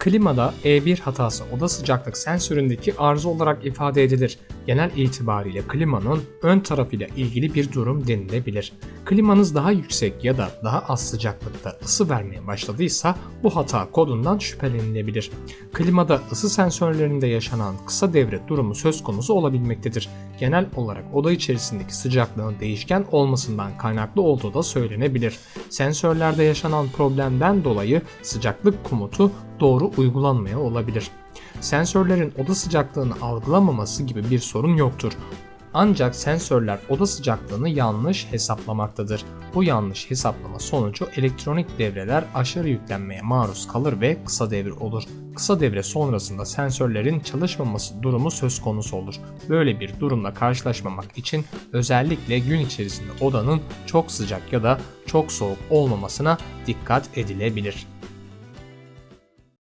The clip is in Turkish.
Klimada E1 hatası oda sıcaklık sensöründeki arıza olarak ifade edilir. Genel itibariyle klimanın ön tarafıyla ilgili bir durum denilebilir. Klimanız daha yüksek ya da daha az sıcaklıkta ısı vermeye başladıysa bu hata kodundan şüphelenilebilir. Klimada ısı sensörlerinde yaşanan kısa devre durumu söz konusu olabilmektedir. Genel olarak oda içerisindeki sıcaklığın değişken olmasından kaynaklı olduğu da söylenebilir. Sensörlerde yaşanan problemden dolayı sıcaklık komutu doğru uygulanmaya olabilir. Sensörlerin oda sıcaklığını algılamaması gibi bir sorun yoktur. Ancak sensörler oda sıcaklığını yanlış hesaplamaktadır. Bu yanlış hesaplama sonucu elektronik devreler aşırı yüklenmeye maruz kalır ve kısa devre olur. Kısa devre sonrasında sensörlerin çalışmaması durumu söz konusu olur. Böyle bir durumla karşılaşmamak için özellikle gün içerisinde odanın çok sıcak ya da çok soğuk olmamasına dikkat edilebilir.